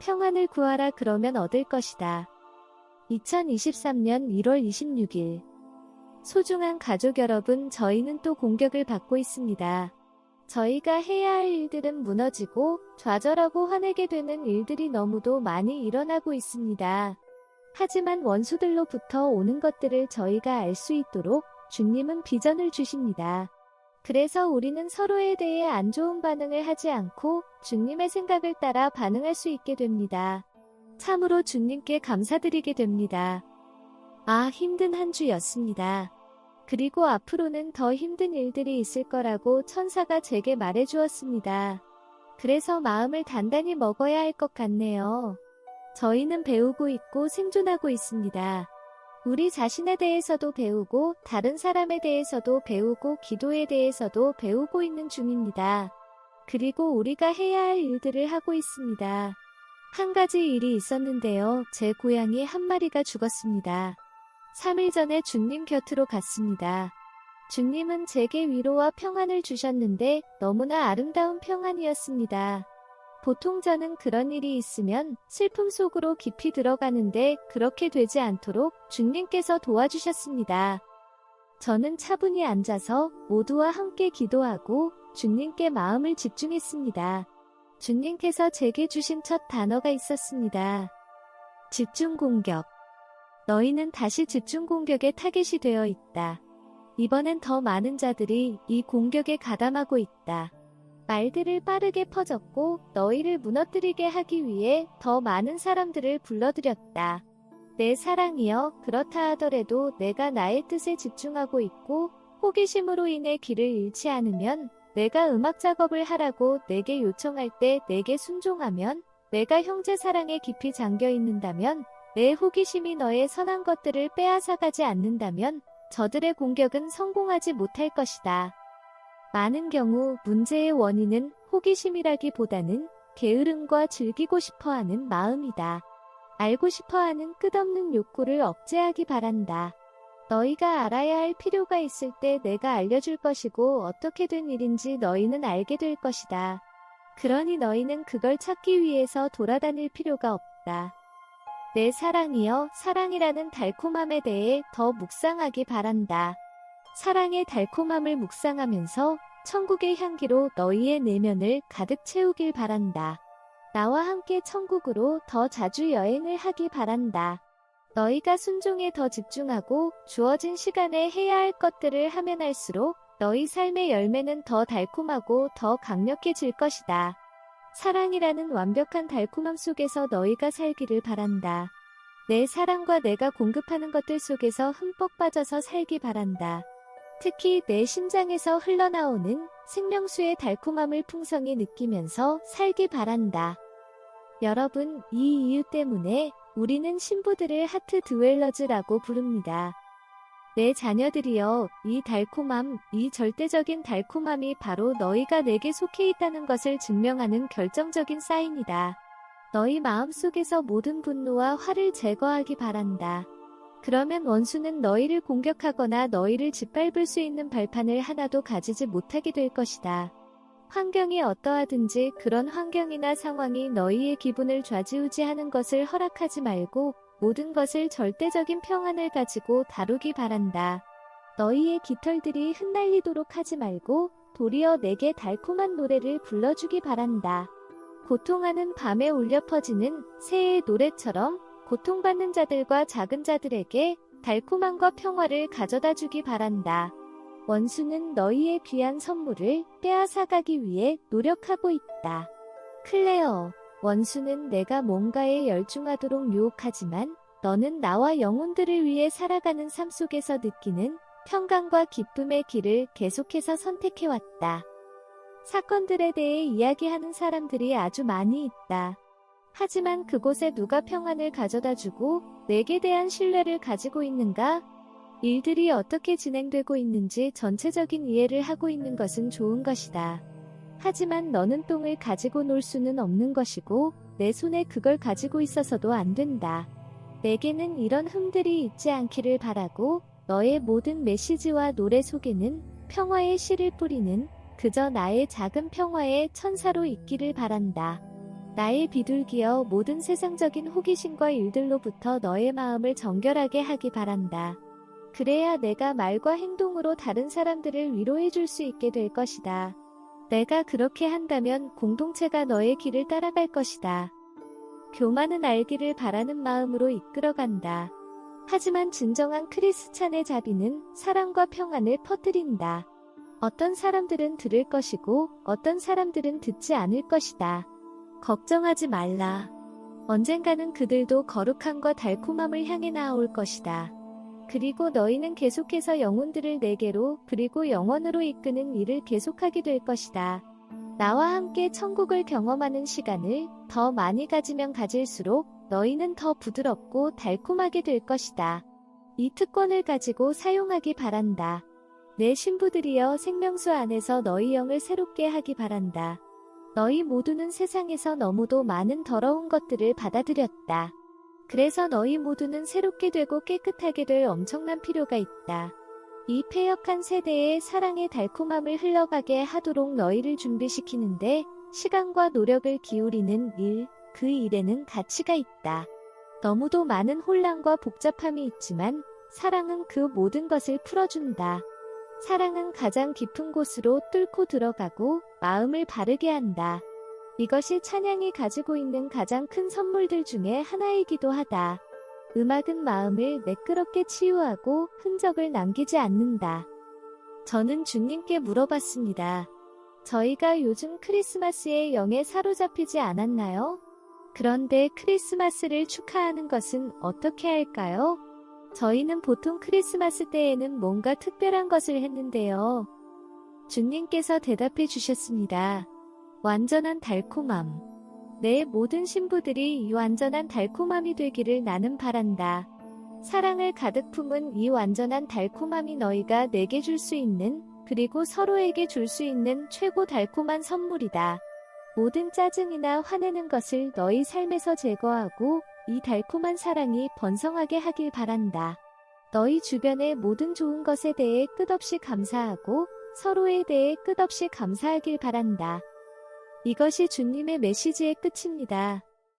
평안을 구하라 그러면 얻을 것이다. 2023년 1월 26일 소중한 가족 여러분, 저희는 또 공격을 받고 있습니다. 저희가 해야 할 일들은 무너지고 좌절하고 화내게 되는 일들이 너무도 많이 일어나고 있습니다. 하지만 원수들로부터 오는 것들을 저희가 알 수 있도록 주님은 비전을 주십니다. 그래서 우리는 서로에 대해 안 좋은 반응을 하지 않고 주님의 생각을 따라 반응할 수 있게 됩니다. 참으로 주님께 감사드리게 됩니다. 아, 힘든 한 주였습니다. 그리고 앞으로는 더 힘든 일들이 있을 거라고 천사가 제게 말해 주었습니다. 그래서 마음을 단단히 먹어야 할 것 같네요. 저희는 배우고 있고 생존하고 있습니다. 우리 자신에 대해서도 배우고 다른 사람에 대해서도 배우고 기도에 대해서도 배우고 있는 중입니다. 그리고 우리가 해야 할 일들을 하고 있습니다. 한 가지 일이 있었는데요. 제 고양이 한 마리가 죽었습니다. 3일 전에 주님 곁으로 갔습니다. 주님은 제게 위로와 평안을 주셨는데 너무나 아름다운 평안이었습니다. 보통 저는 그런 일이 있으면 슬픔 속으로 깊이 들어가는데 그렇게 되지 않도록 주님께서 도와주셨습니다. 저는 차분히 앉아서 모두와 함께 기도하고 주님께 마음을 집중했습니다. 주님께서 제게 주신 첫 단어가 있었습니다. 집중 공격. 너희는 다시 집중 공격에 타겟이 되어 있다. 이번엔 더 많은 자들이 이 공격에 가담하고 있다. 말들을 빠르게 퍼졌고 너희를 무너뜨리게 하기 위해 더 많은 사람들을 불러들였다. 내 사랑이여 그렇다 하더라도 내가 나의 뜻에 집중하고 있고 호기심으로 인해 길을 잃지 않으면 내가 음악 작업을 하라고 내게 요청할 때 내게 순종하면 내가 형제 사랑에 깊이 잠겨 있는다면 내 호기심이 너의 선한 것들을 빼앗아가지 않는다면 저들의 공격은 성공하지 못할 것이다. 많은 경우 문제의 원인은 호기심이라기보다는 게으름과 즐기고 싶어 하는 마음이다. 알고 싶어 하는 끝없는 욕구를 억제하기 바란다. 너희가 알아야 할 필요가 있을 때 내가 알려줄 것이고 어떻게 된 일인지 너희는 알게 될 것이다. 그러니 너희는 그걸 찾기 위해서 돌아다닐 필요가 없다. 내 사랑이여 사랑이라는 달콤함에 대해 더 묵상하기 바란다. 사랑의 달콤함을 묵상하면서 천국의 향기로 너희의 내면을 가득 채우길 바란다. 나와 함께 천국으로 더 자주 여행을 하기 바란다. 너희가 순종에 더 집중하고 주어진 시간에 해야 할 것들을 하면 할수록 너희 삶의 열매는 더 달콤하고 더 강력해질 것이다. 사랑이라는 완벽한 달콤함 속에서 너희가 살기를 바란다. 내 사랑과 내가 공급하는 것들 속에서 흠뻑 빠져서 살기 바란다. 특히 내 심장에서 흘러나오는 생명수의 달콤함을 풍성히 느끼면서 살기 바란다. 여러분, 이 이유 때문에 우리는 신부들을 하트 드웰러즈라고 부릅니다. 내 자녀들이여, 이 달콤함, 이 절대적인 달콤함이 바로 너희가 내게 속해 있다는 것을 증명하는 결정적인 사인이다. 너희 마음속에서 모든 분노와 화를 제거하기 바란다. 그러면 원수는 너희를 공격하거나 너희를 짓밟을 수 있는 발판을 하나도 가지지 못하게 될 것이다. 환경이 어떠하든지 그런 환경이나 상황이 너희의 기분을 좌지우지하는 것을 허락하지 말고 모든 것을 절대적인 평안을 가지고 다루기 바란다. 너희의 깃털들이 흩날리도록 하지 말고 도리어 내게 달콤한 노래를 불러주기 바란다. 고통하는 밤에 울려 퍼지는 새의 노래처럼 고통받는 자들과 작은 자들에게 달콤함과 평화를 가져다 주기 바란다. 원수는 너희의 귀한 선물을 빼앗아가기 위해 노력하고 있다. 클레어, 원수는 내가 뭔가에 열중하도록 유혹하지만 너는 나와 영혼들을 위해 살아가는 삶 속에서 느끼는 평강과 기쁨의 길을 계속해서 선택해왔다. 사건들에 대해 이야기하는 사람들이 아주 많이 있다. 하지만 그곳에 누가 평안을 가져다 주고 내게 대한 신뢰를 가지고 있는가? 일들이 어떻게 진행되고 있는지 전체적인 이해를 하고 있는 것은 좋은 것이다. 하지만 너는 똥을 가지고 놀 수는 없는 것이고 내 손에 그걸 가지고 있어서도 안 된다. 내게는 이런 흠들이 있지 않기를 바라고 너의 모든 메시지와 노래 속에는 평화의 씨를 뿌리는 그저 나의 작은 평화의 천사로 있기를 바란다. 나의 비둘기여 모든 세상적인 호기심과 일들로부터 너의 마음을 정결하게 하기 바란다. 그래야 내가 말과 행동으로 다른 사람들을 위로해 줄 수 있게 될 것이다. 내가 그렇게 한다면 공동체가 너의 길을 따라갈 것이다. 교만은 알기를 바라는 마음으로 이끌어간다. 하지만 진정한 크리스찬의 자비는 사랑과 평안을 퍼뜨린다. 어떤 사람들은 들을 것이고 어떤 사람들은 듣지 않을 것이다. 걱정하지 말라. 언젠가는 그들도 거룩함과 달콤함을 향해 나아올 것이다. 그리고 너희는 계속해서 영혼들을 내게로 그리고 영원으로 이끄는 일을 계속하게 될 것이다. 나와 함께 천국을 경험하는 시간을 더 많이 가지면 가질수록 너희는 더 부드럽고 달콤하게 될 것이다. 이 특권을 가지고 사용하기 바란다. 내 신부들이여 생명수 안에서 너희 영을 새롭게 하기 바란다. 너희 모두는 세상에서 너무도 많은 더러운 것들을 받아들였다. 그래서 너희 모두는 새롭게 되고 깨끗하게 될 엄청난 필요가 있다. 이 폐역한 세대에 사랑의 달콤함을 흘러가게 하도록 너희를 준비시키는데 시간과 노력을 기울이는 일, 그 일에는 가치가 있다. 너무도 많은 혼란과 복잡함이 있지만 사랑은 그 모든 것을 풀어준다. 사랑은 가장 깊은 곳으로 뚫고 들어가고 마음을 바르게 한다. 이것이 찬양이 가지고 있는 가장 큰 선물들 중에 하나이기도 하다. 음악은 마음을 매끄럽게 치유하고 흔적을 남기지 않는다. 저는 주님께 물어봤습니다. 저희가 요즘 크리스마스의 영에 사로잡히지 않았나요? 그런데 크리스마스를 축하하는 것은 어떻게 할까요? 저희는 보통 크리스마스 때에는 뭔가 특별한 것을 했는데요. 주님께서 대답해 주셨습니다. 완전한 달콤함. 내 모든 신부들이 이 완전한 달콤함이 되기를 나는 바란다. 사랑을 가득 품은 이 완전한 달콤함이 너희가 내게 줄 수 있는 그리고 서로에게 줄 수 있는 최고 달콤한 선물이다. 모든 짜증이나 화내는 것을 너희 삶에서 제거하고 이 달콤한 사랑이 번성하게 하길 바란다. 너희 주변의 모든 좋은 것에 대해 끝없이 감사하고 서로에 대해 끝없이 감사하길 바란다. 이것이 주님의 메시지의 끝입니다.